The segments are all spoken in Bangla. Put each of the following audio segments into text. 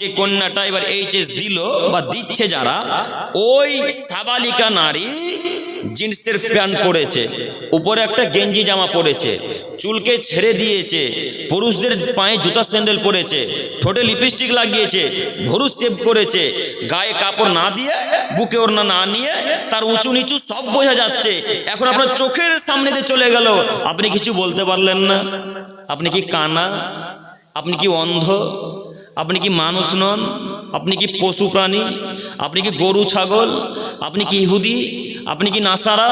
যে কন্যাটা এবার এইচএস দিল বা দিচ্ছে যারা, ওই সাবালিকা নারী জিন্সের প্যান্ট পরেছে, উপরে একটা গেঞ্জি জামা পরেছে, চুলকে ছেড়ে দিয়েছে, পুরুষদের পায়ে জুতা স্যান্ডেল পরেছে, ঠোঁটে লিপস্টিক লাগিয়েছে ভরু সেভ করেছে, গায়ে কাপড় না দিয়ে, বুকে ওড়না না নিয়ে, তার উঁচু নিচু সব বোঝা যাচ্ছে। এখন আপনার চোখের সামনে দিয়ে চলে গেল। আপনি কিছু বলতে পারলেন না? আপনি কি কানা? আপনি কি অন্ধ? আপনি কি মানুষ নন? আপনি কি পশু প্রাণী? আপনি কি গরু, ছাগল? আপনি কি ইহুদি? আপনি কি নাসারা?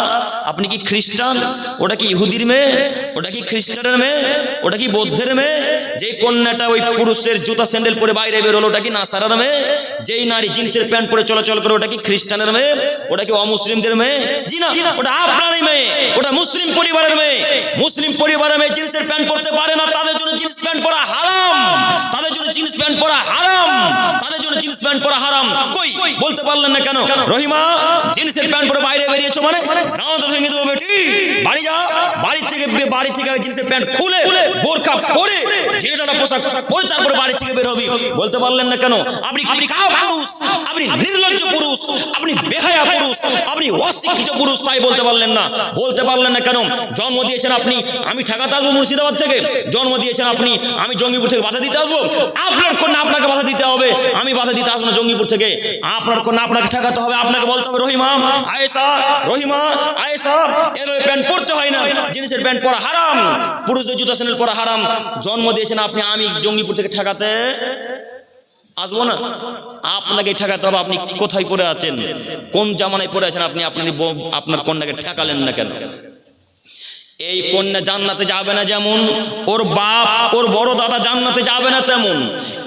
আপনি কি খ্রিস্টান? ওটা কি ইহুদির মেয়ে? ওটা কি খ্রিস্টানের মেয়ে? ওটা কি বৌদ্ধের মেয়ে? যে কন্যাটা ওই পুরুষের জুতা স্যান্ডেল পরে বাইরে বেরোলো ওটা কি নাসারার মেয়ে? যেই নারী জিন্সের প্যান্ট পরে চলাচল করে, ওটা কি খ্রিস্টানের মেয়ে? ওটা কি অমুসলিমদের মেয়ে? জি না, ওটা আপনারই মেয়ে, ওটা মুসলিম পরিবারের মেয়ে। মুসলিম পরিবারের মেয়ে জিন্সের প্যান্ট পরতে পারে না, তাদের জন্য জিন্স প্যান্ট পরা হারাম। তাদের জন্য জিন্স প্যান্ট পরা হারাম। তাদের জন্য জিন্স প্যান্ট পরা হারাম। কই? বলতে পারলেন না কেন? রহিমা, জিন্সের প্যান্ট পরে বাইরে বেরিয়েছো মানে? দাঁত ভেঙে দেবো বেটি। বাড়ি যা। বাড়ি থেকে বে- বাড়ি থেকে জিন্সের প্যান্ট খুলে বোরখা পরে ঢেটানা পোশাক পরে তারপরে বাড়ি থেকে বের হবি বলতে পারলেন না কেন? আপনি আপনি কা পুরুষ? আপনি নির্লজ্জ পুরুষ? আপনি বেহায়া পুরুষ? আপনি অশিক্ষিত পুরুষ? তাই বলতে পারলেন না। বলতে পারলেন না কেন? জন্ম দিয়েছেন আপনি। আমি ঠেকাতে আসব মুর্শিদাবাদ থেকে। জন্ম দিয়েছেন আপনি। আমি জঙ্গিপুর থেকে বাধা দিতে আসব। আপনার কন্যা আপনাকে বাধা দিতে হবে। আমি বাধা দিতে আসব না জঙ্গিপুর থেকে। আপনার কন্যা আপনাকে ঠেকাতে হবে। আপনাকে বলতে হবে রহিমা আয়েশা রহিমা, আয়েশা, এভাবে প্যান্ট পরতে হয় না। জিনিসের প্যান্ট পরা হারাম, পুরুষদের জুতা স্যান্ডেল পরা হারাম। জন্ম দিয়েছেন আপনি আমি জঙ্গিপুর থেকে ঠেকাতে। আসব না? আপনাকে ঠেকাতে হবে, আপনি কোথায় পড়ে আছেন? কোন জামানায় পড়ে আছেন আপনি? আপনার আপনার কন্যাকে ঠেকালেন না কেন? এই কন্যা জান্নাতে যাবে না যেমন, ওর বাপ, ওর বড় দাদা জান্নাতে যাবে না তেমন।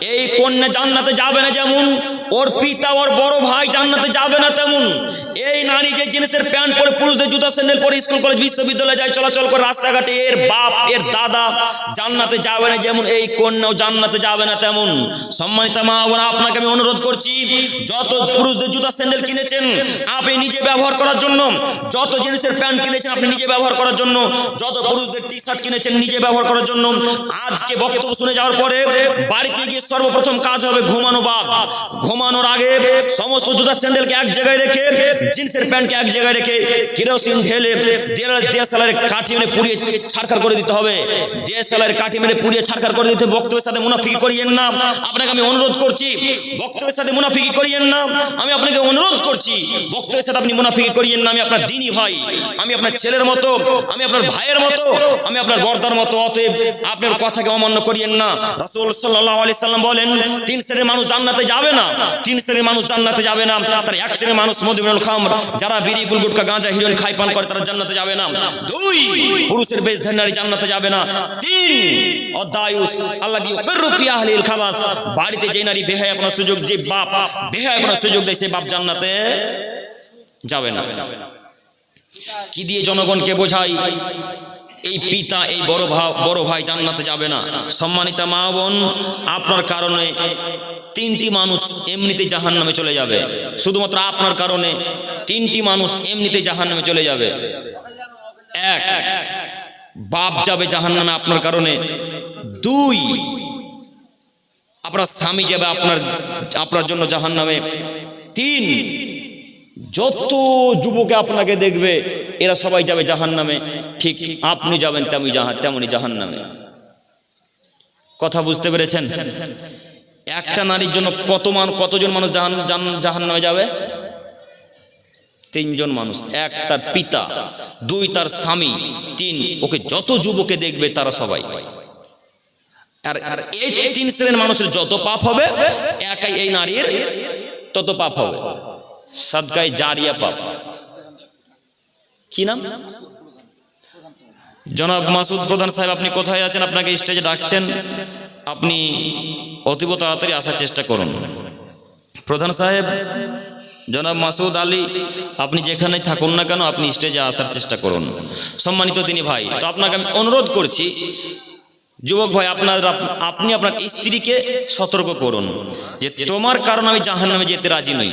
এই কন্যা জান্নাতে যাবে না যেমন, ওর পিতা, ওর বড় ভাই জান্নাতে যাবে না তেমন। এই নারী যে জিনিসের প্যান্ট পরে পুরুষদের জুতা, স্যান্ডেল পরে স্কুল, কলেজ, বিশ্ববিদ্যালয়ে যায় চলাচল করে রাস্তাঘাটে, এর বাপ, এর দাদা জান্নাতে যাবে না যেমন এই কন্যাও জান্নাতে যাবে না তেমন। সম্মানিত মা বোন আপনাকে আমি অনুরোধ করছি, যত পুরুষদের জুতা, স্যান্ডেল কিনেছেন আপনি নিজে ব্যবহার করার জন্য, যত জিনিসের প্যান্ট কিনেছেন আপনি নিজে ব্যবহার করার জন্য, যত পুরুষদের টি শার্ট কিনেছেন নিজে ব্যবহার করার জন্য, আজকে বক্তব্য শুনে যাওয়ার পরে বাড়িতে গিয়ে সর্বপ্রথম কাজ হবে ঘুমানো বাদ। ঘুমানোর আগে সমস্ত জুতা, স্যান্ডেলকে এক জায়গায় রেখে জিন্সের প্যান্টকে এক জায়গায় রেখে কেরোসিন ঢেলে ডিএসএলআর কাঠি মেরে পুড়িয়ে ছাড়খাড় করে দিতে হবে। ডিএসএলআর কাঠি মেরে পুড়িয়ে ছাড়খাড় করে দিতে বক্তব্যের সাথে মুনাফিকি করিয়েন না। আপনাকে আমি অনুরোধ করছি, বক্তব্যের সাথে মুনাফিকি করিয়েন না। আমি আপনাকে অনুরোধ করছি, বক্তব্যের সাথে আপনি মুনাফিকি করিয়েন না। আমি আপনার দিনই ভাই, আমি আপনার ছেলের মতো, আমি আপনার ভাইয়ের মতো, আমি আপনার গর্দার মতো। অতএব আপনার কথাকে অমান্য করিয়েন না। রাসূল সাল্লাল্লাহু আলাইহি সাল্লাম বলেন, তিন শ্রেণির মানুষ জান্নাতে যাবে না। তিন শ্রেণির মানুষ জান্নাতে যাবে না। তার এক শ্রেণির মানুষ মধুমিনুল খামর। যারা বিড়ি, গুলগুটকা, গাঁজা হিরোইন খাই পান করে, তারা জান্নাতে যাবে না। দুই, পুরুষের বেশ নারী জান্নাতে যাবে না। তিন অদায়ুস আল্লাহ দিয়ে ফি আহলিল খাবাস। বাড়িতে যে নারী বেহায় আপনার সুযোগ, যে বাপ বেহায় আপনার সুযোগ দেয়, সে বাপ জান্নাতে যাবে না। কি দিয়ে জনগণকে বোঝাই? এই পিতা, এই বড় ভাই বড় ভাই জান্নাতে যাবে না। সম্মানিতা মা বোন, আপনার কারণে তিনটি মানুষ এমনিতে জাহান নামে চলে যাবে। শুধুমাত্র আপনার কারণে তিনটি মানুষ এমনিতে জাহান নামে চলে যাবে। এক, বাপ যাবে জাহান নামে আপনার কারণে। দুই, আপনার স্বামী যাবে আপনার আপনার জন্য জাহান নামে তিন যত যুবকে আপনাকে দেখবে, এরা সবাই যাবে জাহান নামে ঠিক আপনি যাবেন তেমনি জাহান তেমনি জাহান নামে কথা বুঝতে পেরেছেন? একটা নারীর জন্য কত মান কতজন মানুষ জাহান জাহান নামে যাবে? তিনজন মানুষ। এক তার পিতা, দুই তার স্বামী, তিন ওকে যত যুবকে দেখবে তারা সবাই। আর আর এই তিন শ্রেণির মানুষের যত পাপ হবে, একাই এই নারীর তত পাপ হবে। সদকায় জারিয়া পাপ। কি নাম? জনাব মাসুদ প্রধান সাহেব, আপনি কোথায় আছেন? আপনাকে স্টেজে ডাকছেন। আপনি অতীব তাড়াতাড়ি আসার চেষ্টা করুন। প্রধান সাহেব, জনাব মাসুদ আলী, আপনি যেখানে থাকুন না কেন, আপনি স্টেজে আসার চেষ্টা করুন। সম্মানিত তিনি ভাই, তো আপনাকে আমি অনুরোধ করছি যুবক ভাই, আপনার আপনি আপনার স্ত্রীকে সতর্ক করুন যে তোমার কারণে আমি জাহান নামে যেতে রাজি নই।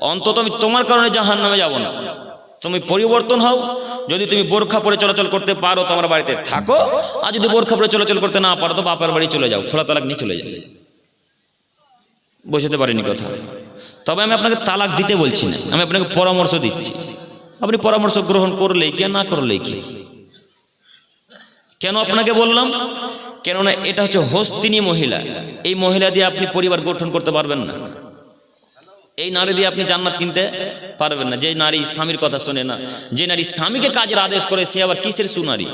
অন্তত আমি তোমার কারণে জাহান নামে যাব না। তুমি পরিবর্তন হও। যদি তুমি বোরখা পরে চলাচল করতে পারো, তোমার বাড়িতে থাকো। আর যদি বোরখা পরে চলাচল করতে না পারো, তো বাপের বাড়ি চলে যাও। খোলা তালাক নিয়ে চলে যাও। বোঝাতে পারিনি কথা। তবে আমি আপনাকে তালাক দিতে বলছি না। আমি আপনাকে পরামর্শ দিচ্ছি। আপনি পরামর্শ গ্রহণ করলেই কি না করলেই কি? কেন আপনাকে বললাম? কেননা এটা হচ্ছে হস্তিনী মহিলা। এই মহিলা দিয়ে আপনি পরিবার গঠন করতে পারবেন না। এই নারী দিয়ে আপনি জান্নাত কিনতে পারবেন না। যে নারী স্বামীর কথা শোনে না, যে নারী স্বামীকে কাজের আদেশ করে, সে আবার কিসের সুনারী?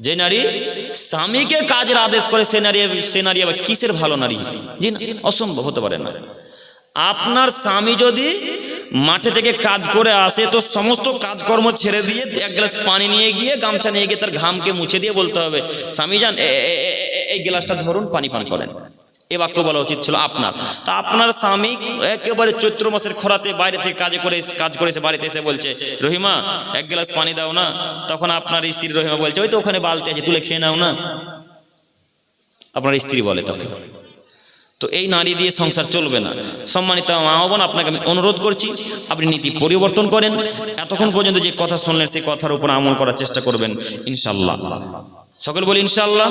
যে নারী স্বামীকে কাজের আদেশ করে, সে নারী সে নারী আবার কিসের ভালো নারী? জি না, অসম্ভব হতে পারে না। আপনার স্বামী যদি মাঠে থেকে কাজ করে আসে, তো সমস্ত কাজকর্ম ছেড়ে দিয়ে এক গ্লাস পানি নিয়ে গিয়ে গামছা নিয়ে গিয়ে তার ঘামকে মুছে দিয়ে বলতে হবে, স্বামী যান এই গ্লাসটা ধরুন, পানি পান করেন। এ বাক্য বলা উচিত ছিল আপনার। তা আপনার স্বামী একেবারে চৈত্র মাসের খরাতে বাইরে থেকে কাজে করে কাজ করেছে বাড়িতে এসে বলছে, রহিমা, এক গ্লাস পানি দাও না। তখন আপনার স্ত্রী রহিমা বলছে, ওই তো ওখানে বালতি আছে, তুলে খেয়ে নাও না। আপনার স্ত্রী বলে তখন। তো এই নারী দিয়ে সংসার চলবে না। সম্মানিত মা বোন, আপনাকে আমি অনুরোধ করছি, আপনি নীতি পরিবর্তন করেন। এতক্ষণ পর্যন্ত যে কথা শুনলেন, সেই কথার উপর আমল করার চেষ্টা করবেন ইনশাল্লাহ সকল বলি ইনশাল্লাহ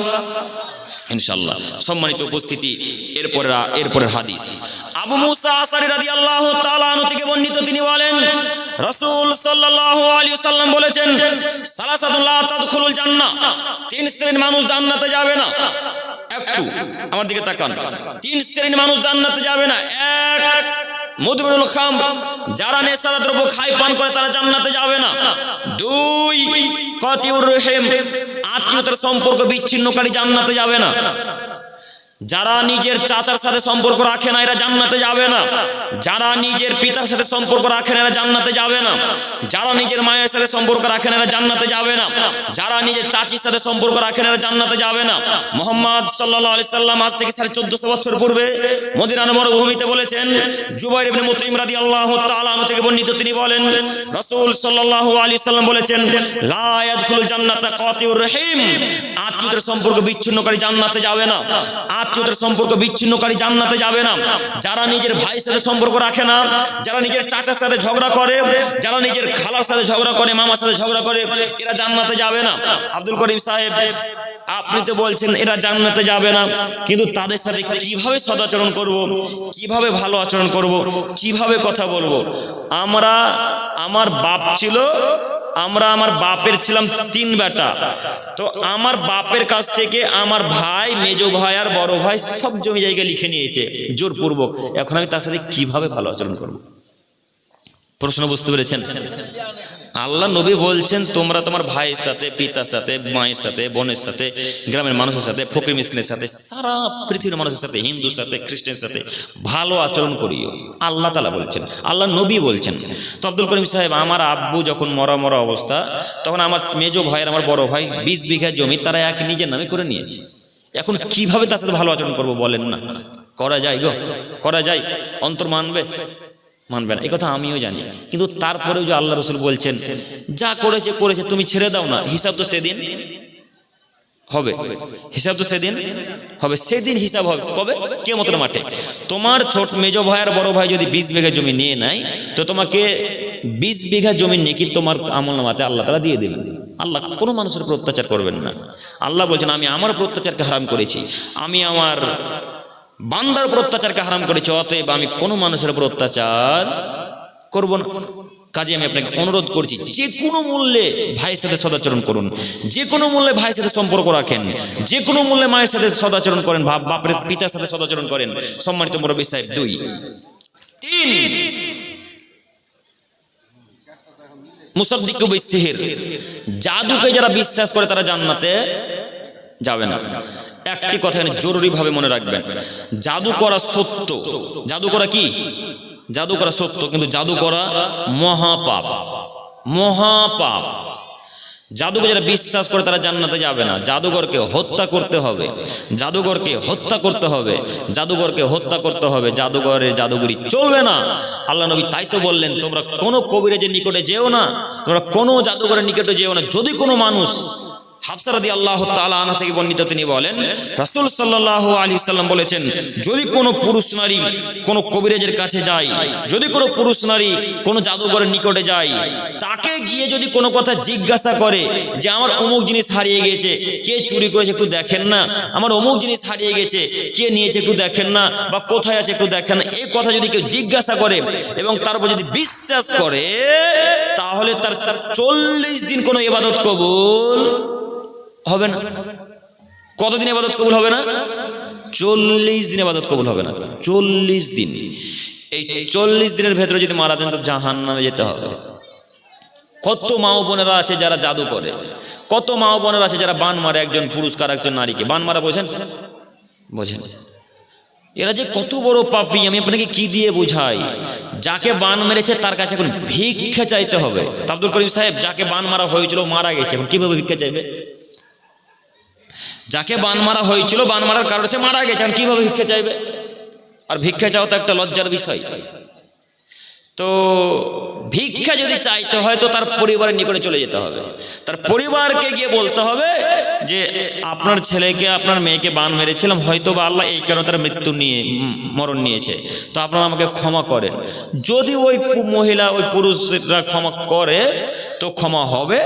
ইনশাল্লাহ সম্মানিত উপস্থিতি, এরপরে এরপরের হাদিস। আবু মুসা আসারি রাদিয়াল্লাহু তাআলা আনহু থেকে বর্ণিত তিনি বলেন, রাসূল সাল্লাল্লাহু আলাইহি সাল্লাম বলেছেন, সালাসাতুন লা তাদখুলুল জান্নাহ, তিন শ্রেণির মানুষ জান্নাতে যাবে না। একটু আমার দিকে তাকান। তিন শ্রেণির মানুষ জান্নাতে যাবে না। এক মধুমেনুল খাম। যারা নেশা দ্রব্য খাই পান করে, তারা জান্নাতে যাবে না। দুই, কতিউর রহিম। আত্মীয়তার সম্পর্ক বিচ্ছিন্নকারী জান্নাতে যাবে না। যারা নিজের চাচার সাথে সম্পর্ক রাখে না, এরা জান্নাতে যাবে না। যারা নিজের পিতার সাথে সম্পর্ক রাখে না, এরা জান্নাতে যাবে না। যারা নিজের মায়ের সাথে সম্পর্ক রাখে না, এরা জান্নাতে যাবে না। যারা নিজের চাচির সাথে সম্পর্ক রাখে না, এরা জান্নাতে যাবে না। মোহাম্মদ সাল্লাহ আলি সাল্লাম আজ থেকে সাড়ে চোদ্দশো বছর পূর্বে মদিনার মরুভূমিতে বলেছেন, জুবাইর ইবনে মুতঈম রাদিয়াল্লাহু তাআলা আনহু থেকে বর্ণিত, তিনি বলেন, রাসূল সাল্লাল্লাহু আলাইহি সাল্লাম বলেছেন, লা ইয়াদখুলুল জান্নাতা কাতিউর রহিম। আত্মীয়তার সম্পর্ক বিচ্ছিন্নকারী জান্নাতে যাবে না। আত্মীয়তার সম্পর্ক বিচ্ছিন্নকারী জান্নাতে যাবে না। যারা নিজের ভাইয়ের সাথে সম্পর্ক রাখে না, যারা নিজের চাচার সাথে ঝগড়া করে, যারা নিজের খালার সাথে ঝগড়া করে, মামার সাথে ঝগড়া করে, এরা জান্নাতে যাবে না। আব্দুল করিম সাহেব, আপনি তো বলছেন এরা জান্নাতে যাবে না, কিন্তু তাদের সাথে কীভাবে সদাচরণ করব, কীভাবে ভালো আচরণ করব, কীভাবে কথা বলব? আমরা, আমার বাপ ছিল আমরা আমার বাপের ছিলাম তিন বেটা। তো আমার বাপের কাছ থেকে আমার ভাই, মেজ ভাই আর বড় ভাই সব জমি জায়গা লিখে নিয়েছে, জোরপূর্বক। এখন আমি তার সাথে কীভাবে ভালো আচরণ করব? প্রশ্ন বুঝতে পেরেছেন? আল্লাহ নবী বলছেন, তোমরা তোমার ভাইয়ের সাথে, পিতার সাথে, মায়ের সাথে, বোনের সাথে, গ্রামের মানুষের সাথে, ফকির মিসকিনের সাথে, সারা পৃথিবীর মানুষের সাথে, হিন্দুর সাথে খ্রিস্টানের সাথে ভালো আচরণ করিও। আল্লাহ তালা বলছেন, আল্লাহ নবী বলছেন, তো আব্দুল করিম সাহেব, আমার আব্বু যখন মরা মরা অবস্থা, তখন আমার মেজো ভাইয়ের, আমার বড় ভাই, বিশ বিঘা জমি তারা এক নিজের নামে করে নিয়েছে। এখন কীভাবে তার সাথে ভালো আচরণ করব বলেন না? করা যায় গো, করা যায়, অন্তর মানবে। মানবে না। এই কথা আমিও জানি। কিন্তু তারপরেও যে আল্লাহ রসুল বলছেন, যা করেছে করেছে, তুমি ছেড়ে দাও না। হিসাব তো সেদিন হবে। হিসাব তো সেদিন হবে। সেদিন হিসাব হবে। কবে? কে মতন মাঠে। তোমার ছোট মেজ ভাই আর বড় ভাই যদি বিশ বিঘা জমি নিয়ে নেয়, তো তোমাকে বিশ বিঘা জমি নিয়ে নেকি তোমার আমল নামাতে আল্লাহ তারা দিয়ে দেবেন। আল্লাহ কোনো মানুষের উপর অত্যাচার করবেন না। আল্লাহ বলছেন, আমি আমার উপর অত্যাচারকে হারাম করেছি। আমি আমার বান্দার উপর অত্যাচারকে হারাম করেছে, অতএব আমি কোনো মানুষের উপর অত্যাচার করব না। কাজে আমি আপনাকে অনুরোধ করছি, যে কোনো মূল্যে ভাইয়ের সাথে সদাচরণ করুন, যে কোনো মূল্যে ভাইয়ের সাথে সম্পর্ক রাখেন, যে কোনো মূল্যে মায়ের সাথে সদাচরণ করেন বাপ বাপের পিতার সাথে সদাচরণ করেন, সম্মানিত মুরব্বী সাহেব, দুই। তিন, মুসাদ্দিক সিহির, জাদুকে যারা বিশ্বাস করে তারা জান্নাতে যাবে না। একটি কথা জরুরিভাবে মনে রাখবেন। জাদু করা সত্য। জাদু করা কি? জাদু করা সত্য, কিন্তু জাদু করা মহাপাপ। মহাপাপ। জাদুকে যারা বিশ্বাস করে তারা জান্নাতে যাবে না। জাদুঘরকে হত্যা করতে হবে। জাদুঘরকে হত্যা করতে হবে। জাদুঘরকে হত্যা করতে হবে। জাদুঘরের জাদুগরি চলবে না। আল্লাহ নবী তাই তো বললেন, তোমরা কোনো কবিরাজের নিকটে যেও না। তোমরা কোনো জাদুঘরের নিকটে যেও না। যদি কোনো মানুষ হাফসারাদি আল্লাহ তালা থেকে বর্ণিত তিনি বলেন বলেছেন, যদি কোনো পুরুষ নারী কোনো কবিরাজের কাছে যায়, যদি কোনো পুরুষ নারী কোনো জাদুঘরের নিকটে যায়, তাকে গিয়ে যদি কোনো জিজ্ঞাসা করে যে, আমার অমুক জিনিস হারিয়ে গেছে, কে চুরি করেছে একটু দেখেন না, আমার অমুক জিনিস হারিয়ে গেছে, কে নিয়েছে একটু দেখেন না, বা কোথায় আছে একটু দেখেন না এই কথা যদি কেউ জিজ্ঞাসা করে এবং তারপর যদি বিশ্বাস করে, তাহলে তার চল্লিশ দিন কোনো ইবাদত কবুল হবে না। কতদিন ইবাদত কবুল হবে না? চল্লিশ দিন ইবাদত কবুল হবে না। চল্লিশ দিন। এই চল্লিশ দিনের ভেতরে যদি মারা যান তো জাহান নামে যেতে হবে। কত মা বোনেরা আছে যারা জাদু করে। কত মা বোনেরা আছে যারা বান মারে একজন পুরস্কার একজন নারীকে। বান মারা বোঝেন? বোঝেন। এরা যে কত বড় পাপি, আমি আপনাকে কি দিয়ে বুঝাই? যাকে বান মেরেছে তার কাছে এখন ভিক্ষা চাইতে হবে। আব্দুল করিম সাহেব, যাকে বান মারা হয়েছিল মারা গেছে, এখন কীভাবে ভিক্ষা চাইবে? যাকে বান মারা হয়েছিল বান মারার কারণে সে মারা গেছে। আর কীভাবে ভিক্ষা চাইবে? আর ভিক্ষা চাও তো একটা লজ্জার বিষয়। তো ভিক্ষা যদি চাইতে হয় তো তার পরিবারের নিকটে চলে যেতে হবে। তার পরিবারকে গিয়ে বলতে হবে যে, আপনার ছেলেকে, আপনার মেয়েকে বান মেরেছিলাম হয়তো বা আল্লাহ এই কারণে তার মৃত্যু নিয়ে, মরণ নিয়েছে। তো আপনারা আমাকে ক্ষমা করেন। যদি ওই মহিলা, ওই পুরুষরা ক্ষমা করে, তো ক্ষমা হবে।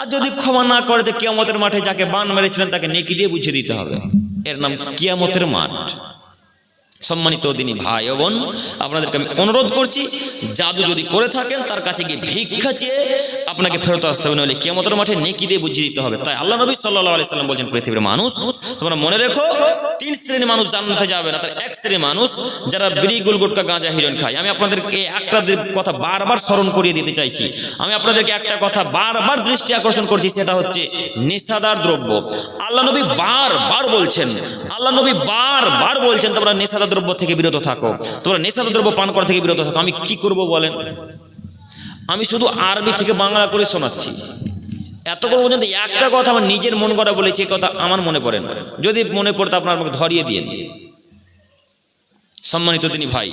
আর যদি ক্ষমা না করে, তো কিয়ামতের মাঠে যাকে বান মেরেছিলেন তাকে নেকি দিয়ে বুঝিয়ে দিতে হবে। এর নাম কিয়ামতের মাঠ। সম্মানিত দিনী ভাই ও বোন, আপনাদেরকে আমি অনুরোধ করছি, জাদু যদি করে থাকেন, তার কাছে গিয়ে ভিক্ষা চেয়ে আপনাকে ফেরত আসতে হবে, নইলে কেমতের মাঠে নেকি দিয়ে বুঝিয়ে দিতে হবে। তাই আল্লাহ নবী সাল্লাহ আলি সাল্লাম বলছেন, পৃথিবীর মানুষ, তোমরা মনে রেখো, তিন শ্রেণির মানুষ জান্নাতে যাবে না, তার এক শ্রেণির মানুষ যারা বিড়ি গুল গুটকা গাঁজা হিরোইন খায়। আমি আপনাদেরকে একটা কথা বারবার স্মরণ করিয়ে দিতে চাইছি। আমি আপনাদেরকে একটা কথা বারবার দৃষ্টি আকর্ষণ করছি, সেটা হচ্ছে নেশাদার দ্রব্য। আল্লাহ নবী বারবার বলছেন, আল্লাহ নবী বারবার বলছেন, তোমরা নেশাদার দ্রব্য থেকে বিরত থাকো। তোমরা দ্রব্য পান করা থেকে বিরত থাকো। আমি কি করব বলেন? আমি শুধু আরবি থেকে বাংলা করে শোনাচ্ছি। এতক্ষণ পর্যন্ত একটা কথা আমার নিজের মন করা বলেছি কথা আমার মনে পড়ে না। যদি মনে পড়তো আপনার আমাকে ধরিয়ে দিয়ে সম্মানিত তিনি ভাই,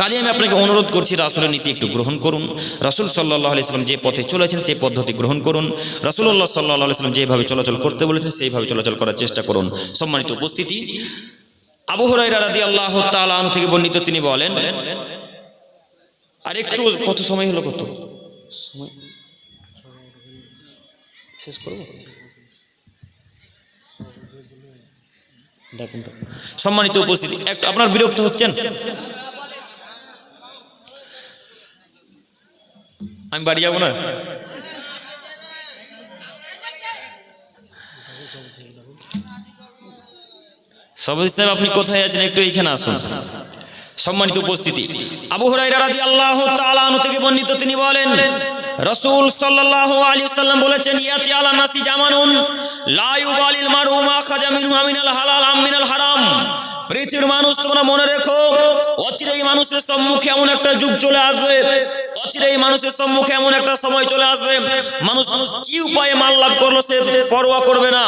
কাজে আমি আপনাকে অনুরোধ করছি, রাসুলের নীতি একটু গ্রহণ করুন। রাসুল সাল্লাহ আলাইসলাম যে পথে চলেছেন, সেই পদ্ধতি গ্রহণ করুন। রাসুল্লাহ সাল্লাহ আলাইসলাম যেভাবে চলাচল করতে বলেছেন, সেইভাবে চলাচল করার চেষ্টা করুন। সম্মানিত উপস্থিতি আবু হরাইরা রাদি আল্লাহ তালান থেকে বর্ণিত তিনি বলেন আর একটু কত সময় হলো কত? সময়? শেষ করব। সম্মানিত উপস্থিতি আপনার বিরক্ত হচ্ছেন? আমি বাড়ি যাব না? সভাপতি সাহেব, আপনি কোথায় আছেন? একটু এইখানে আসুন। সম্মানিত উপস্থিতি। আবু হুরাইরা আল্লাহ আনহু থেকে বর্ণিত, তিনি বলেন, রাসূল সাল্লাল্লাহু আলাইহি সাল্লাম বলেছেন ইয়াতি আলা নাসি জামানুন, লা ইউবালিল মারু মা খাজা মিনহু আমিনাল হালাল আম মিনাল হারাম। পৃথিবীর মানুষ, তোমরা মনে রেখো, অচিরেই মানুষের সম্মুখে এমন একটা যুগ চলে আসবে অচিরেই মানুষের সম্মুখে এমন একটা সময় চলে আসবে, মানুষ কি উপায়ে মাল লাভ করল সে পরোয়া করবে না।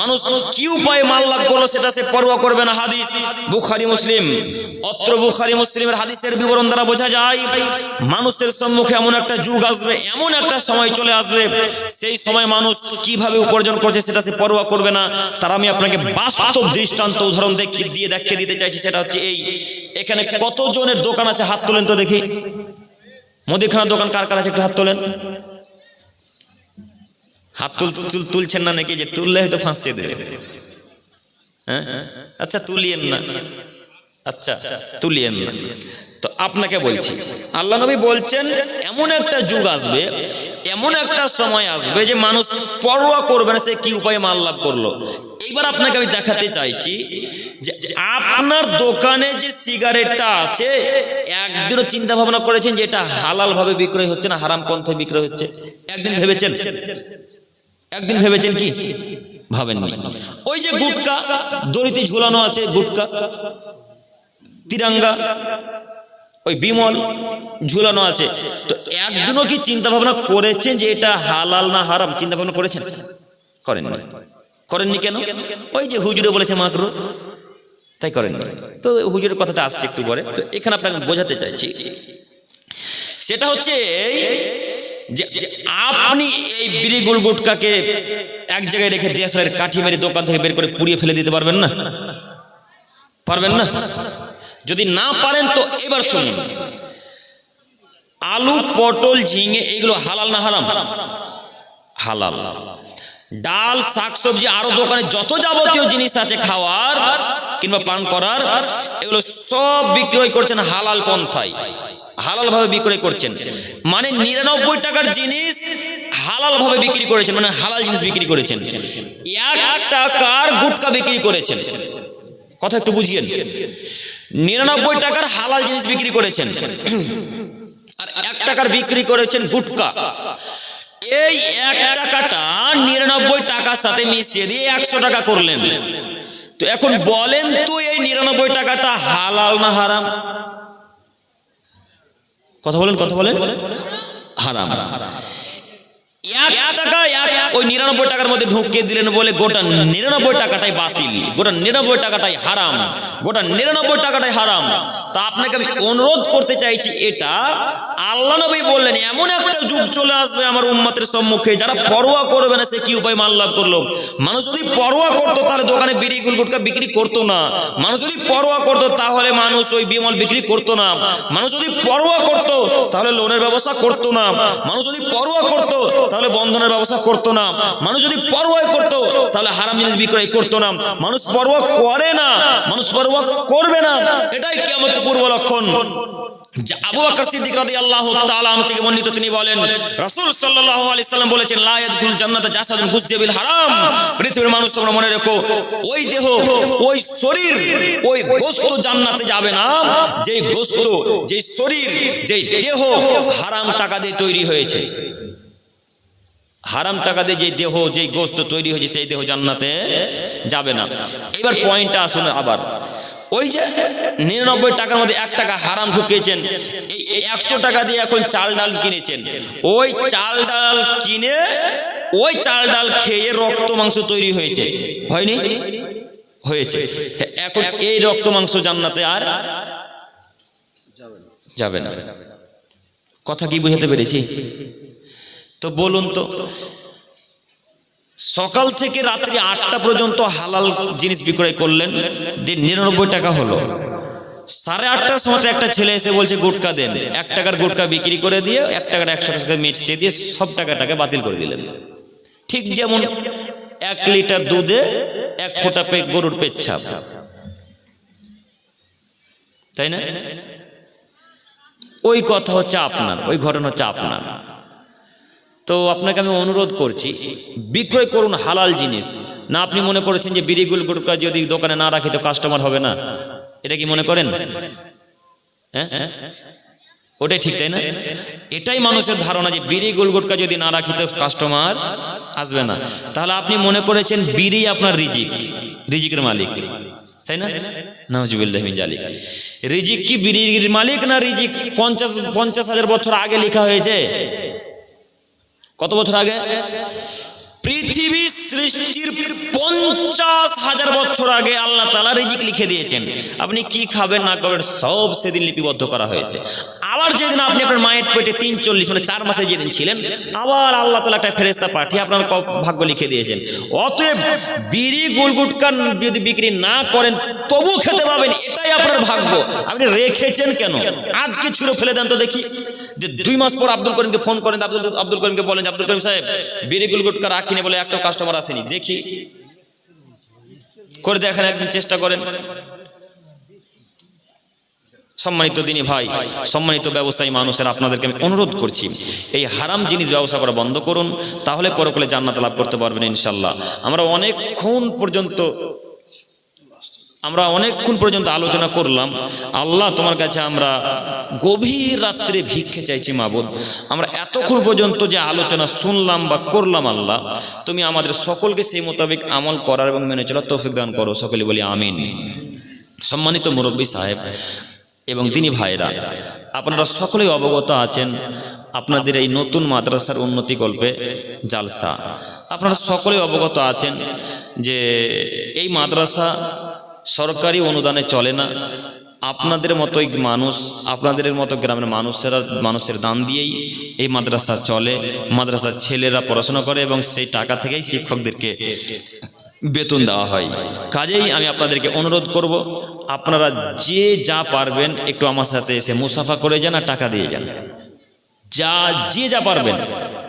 মানুষ কি উপায়ে মাল লাভ করল সেটা সে পরোয়া করবে না। হাদিস, বুখারি, মুসলিম। অত্র বুখারি, মুসলিমের হাদিসের বিবরণ দ্বারা বোঝা যায়, মানুষের সম্মুখে এমন একটা যুগ আসবে, এমন একটা সময় চলে আসবে, সেই সময় মানুষ কীভাবে উপার্জন করছে সেটা সে পরোয়া করবে না। তার আমি আপনাকে বাস্তব দৃষ্টান্ত উদাহরণ দেখিয়ে দিয়ে দেখিয়ে দিতে চাইছি, সেটা হচ্ছে এই। এখানে কতজনের দোকান আছে? হাত তোলেন তো দেখি। মুদিখানার দোকান কার কার আছে? একটু হাত তোলেন। হাত তুল তুল তুলছেন না নাকি? যে তুললে হয়তো ফাঁসিয়ে দেবে। হ্যাঁ? আচ্ছা তুলিয়েন না। আচ্ছা তুলিয়েন না। তো আপনাকে বলছি, আল্লাহ নবী বলছেন, এমন একটা যুগ আসবে, এমন একটা সময় আসবে যে মানুষ পরোয়া করবে না, সে কি উপায়ে মাল লাভ করল? এইবার আপনাকে আমি দেখাতে চাইছি যে আপনার দোকানে যে সিগারেটটা আছে, একদিনও চিন্তা ভাবনা করেছেন যে এটা হালাল ভাবে বিক্রয় হচ্ছে না, হারাম পন্থায় বিক্রয় হচ্ছে? একদিন ভেবেছেন? একদিন ভেবেছেন কি? ভাবেননি। ওই যে গুটকা, দড়িতে ঝুলানো আছে গুটকা, তিরাঙ্গা ওই বিমল ঝুলানো আছে। তো একদিনও কি চিন্তা ভাবনা করেছেন যে এটা হালাল না হারাম? চিন্তা ভাবনা করেছেন? করেননি। করেননি কেন? ওই যে হুজুরে বলেছে মাকরু। তাই করেননি। তো হুজুরের কথাটা আসছে একটু পরে। তো এখানে আপনাকে বোঝাতে চাইছি। সেটা হচ্ছে যে আপনি এই বিড়ি গুল গুটকাকে এক জায়গায় রেখে দেশের কাঠি মেরে দোকান থেকে বের করে পুড়িয়ে ফেলে দিতে পারবেন না? পারবেন না? যদি না পারেন তো এবার শুনুন। আলু, পটল, ঝিঙে, এগুলো হালাল না হারাম? হালাল। ডাল, শাকসবজি, আরও দোকানে যত যাবতীয় জিনিস আছে খাওয়ার কিংবা পান করার, এগুলো সব বিক্রয় করছেন হালাল পন্থায়। হালাল ভাবে বিক্রয় করছেন। মানে নিরানব্বই টাকার জিনিস হালাল ভাবে বিক্রি করেছেন মানে হালাল জিনিস বিক্রি করেছেন। এক টাকার গুটকা বিক্রি করেছেন। কথা একটু বুঝিয়েন নিরানব্বই টাকার হালাল জিনিস বিক্রি করেছেন। আর এক টাকার বিক্রি করেছেন গুটকা। এই এক টাকাটা নিরানব্বই টাকার সাথে মিশিয়ে দিয়ে একশো টাকা করলেন। তো এখন বলেন তো এই নিরানব্বই টাকাটা হালাল না হারাম? কথা বলেন কথা বলেন। হারাম। এক টাকা। ওই নিরানব্বই টাকার মধ্যে ঢুকিয়ে দিলেন বলে গোটা নিরানব্বই টাকাটাই বাতিল, গোটা নিরানব্বই টাকাটাই হারাম, গোটা নিরানব্বই টাকাটাই হারাম। তা আপনাকে আমি অনুরোধ করতে চাইছি, এটা আল্লাহ নবী বললেন, এমন একটা যুগ চলে আসবে আমার উম্মতের সম্মুখে, যারা পরোয়া করবে না, সে কি উপায় মান লাভ করল? মানুষ যদি পরোয়া করতো, তাহলে দোকানে বিড়ি গুল গুটকা বিক্রি করতো না। মানুষ যদি পরোয়া করতো, তাহলে মানুষ ওই বিমল বিক্রি করতো না। মানুষ যদি পরোয়া করতো, তাহলে লোনের ব্যবস্থা করতো না। মানুষ যদি পরোয়া করতো, তাহলে বন্ধনের ব্যবস্থা করতো না। মানুষ যদি পরোয়া করতো, তাহলে হারাম জিনিস বিক্রয় করতো না। মানুষ পরোয়া করে না, মানুষ পরোয়া করবে না। এটাই কি আমাদের পূর্ব লক্ষণ। আবু বকর সিদ্দিক রাদিয়াল্লাহু তাআলা আনহু থেকে বর্ণিত তিনি বলেন, রাসূল সাল্লাল্লাহু আলাইহি সাল্লাম বলেছেন, লা ইয়াদখুল জান্নাতা জাসাদুন গুজিয়া হারাম। পৃথিবীর মানুষ, তোমরা মনে রেখো, ওই দেহ, ওই শরীর, ওই গোশত জান্নাতে যাবে না। যেই গোশত যেই শরীর, যেই দেহ হারাম টাকা দিয়ে তৈরি হয়েছে। হারাম টাকা দিয়ে যে দেহ, যেই গোস্ত তৈরি হয়েছে, সেই দেহ জান্নাতে যাবে না। এবার পয়েন্টটা আসুন আবার। ওই যে নিরানব্বই টাকার মধ্যে এক টাকা হারাম ঢুকিয়েছেন এই একশো টাকা দিয়ে এখন চাল ডাল কিনেছেন। ওই চাল ডাল কিনে ওই চাল ডাল খেয়ে রক্ত মাংস তৈরি হয়েছে। হয়নি? হয়েছে। এখন এই রক্ত মাংস জান্নাতে আর যাবে না। কথা কি বুঝাতে পেরেছি? তো বলুন তো সকাল থেকে রাত্রি আটটা পর্যন্ত হালাল জিনিস বিক্রয় করলেন নিরানব্বই টাকা হলো। সাড়ে আটটার সময় একটা ছেলে এসে বলছে, গুটকা দেন। এক টাকার গুটকা বিক্রি করে দিয়ে, এক টাকার একশো টাকা মিটছে দিয়ে সব টাকাটাকে বাতিল করে দিলেন। ঠিক যেমন এক লিটার দুধে এক ফোঁটা পে গরুর পেচ্ছাপ। তাই না? ওই কথা হচ্ছে আপনার, ওই ঘটনা হচ্ছে আপনার। তো আপনাকে আমি অনুরোধ করছি, বিক্রয় করুন হালাল জিনিস। না, আপনি মনে করেছেন যে বিড়ি, গুল, গুটকা যদি দোকানে না রাখি তো কাস্টমার হবে না? এটা কি মনে করেন? হ্যাঁ? ওটাই ঠিক, তাই না? এটাই মানুষের ধারণা যে বিড়ি, গুল, গুটকা যদি না রাখি তো কাস্টমার আসবে না। তাহলে আপনি মনে করেছেন বিড়ি আপনার রিজিক, রিজিকের মালিক, তাই না? নজবুল্লাহ জালিক। রিজিক কি বিড়ির মালিক না রিজিক পঞ্চাশ পঞ্চাশ হাজার বছর আগে লেখা হয়েছে? কত বছর আগে? পৃথিবী সৃষ্টির পঞ্চাশ হাজার বছর আগে আল্লাহ তালা রিজিক লিখে দিয়েছেন। আপনি কি খাবেন, না খাবেন, সব সেদিন লিপিবদ্ধ করা হয়েছে। আবার যেদিন আপনি আপনার মায়ের পেটে তিন চল্লিশ মানে চার মাসে যেদিন ছিলেন, আবার আল্লাহ তালা একটা ফেরেস্তা পাঠিয়ে আপনার ভাগ্য লিখে দিয়েছেন। অতএব বিড়ি, গুলগুটকা যদি বিক্রি না করেন, তবু খেতে পাবেন, এটাই আপনার ভাগ্য। আপনি রেখেছেন কেন? আজকে ছুঁড়ে ফেলে দেন তো দেখি। যে দুই মাস পর আব্দুল করিমকে ফোন করেন আব্দুল আব্দুল করিমকে বলেন আব্দুল করিম সাহেব, বিড়ি, গুলগুটকা রাখিনি বলে একটা কাস্টমার আসেনি। দেখি। করে দেখেন একদিন চেষ্টা করেন। সম্মানিত দিনী ভাই, সম্মানিত ব্যবসায়ী মানুষের, আপনাদেরকে আমি অনুরোধ করছি, এই হারাম জিনিস ব্যবসা করা বন্ধ করুন, তাহলে পরকালে জান্নাত লাভ করতে পারবেন ইনশাল্লাহ আমরা অনেকক্ষণ পর্যন্ত আমরা অনেকক্ষণ পর্যন্ত আলোচনা করলাম, আল্লাহ তোমার কাছে আমরা গভীর রাত্রে ভিক্ষে চাইছি মাবুদ। আমরা এতক্ষণ পর্যন্ত যে আলোচনা শুনলাম বা করলাম আল্লাহ, তুমি আমাদের সকলকে সেই মোতাবেক আমল করার এবং মেনে চলার তৌফিক দান করো। সকলে বলি আমিন। সম্মানিত মুরব্বী সাহেব এবং তিনি ভাইরা, আপনারা সকলেই অবগত আছেন আপনাদের এই নতুন মাদ্রাসার উন্নতি গল্পে জালসা। আপনারা সকলেই অবগত আছেন যে এই মাদ্রাসা সরকারি অনুদানে চলে না। আপনাদের মতোই মানুষ, আপনাদের মতো গ্রামের মানুষেরা মানুষের দান দিয়েই এই মাদ্রাসা চলে। মাদ্রাসার ছেলেরা পড়াশোনা করে এবং সেই টাকা থেকেই শিক্ষকদেরকে বেতন দেওয়া হয়। কাজেই আমি আপনাদেরকে অনুরোধ করব, আপনারা যে যা পারবেন একটু আমার সাথে এসে মুসাফা করে যান আর টাকা দিয়ে যান। যা যে যা পারবেন।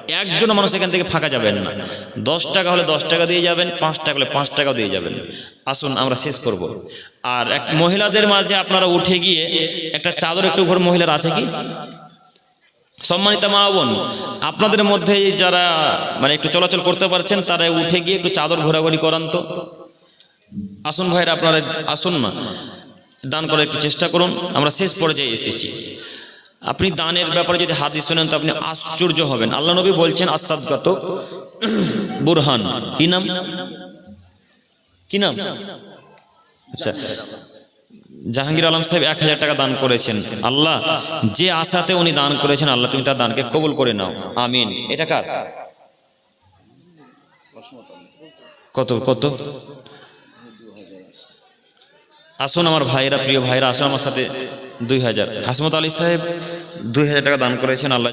একজন মানুষ এখান থেকে ফাঁকা যাবেন না। দশ টাকা হলে দশ টাকা দিয়ে যাবেন, পাঁচ টাকা হলে পাঁচ টাকা দিয়ে যাবেন। আসুন, আমরা শেষ করব। আর এক মহিলাদের মাঝে আপনারা উঠে গিয়ে একটা চাদর একটু ঘর মহিলার আছে কি? সম্মানিত মা বোন, আপনাদের মধ্যে যারা মানে একটু চলাচল করতে পারছেন, তারা উঠে গিয়ে একটু চাদর ঘোরাঘুরি করান তো। আসুন ভাইরা, আপনারা আসুন না। দান করার একটু চেষ্টা করুন। আমরা শেষ পর্যায়ে এসেছি। আপনি দানের ব্যাপারে যদি হাদিস শোনেন, তো আপনি আশ্চর্য হবেন। আল্লাহ নবী বলছেন আসাদগত বুরহান। কি নাম? কি নাম? আচ্ছা। জাহাঙ্গীর আলম সাহেব এক হাজার টাকা দান করেছেন। আল্লাহ, যে আশাতে উনি দান করেছেন, আল্লাহ তুমি তার দানকে কবুল করে নাও। আমিন। এটা কার? কত কত? আসুন আমার ভাইরা প্রিয় ভাইরা আসুন আমার সাথে দুই হাজার। হাসমত আলী সাহেব দুই হাজার টাকা দান করেছেন আল্লাহ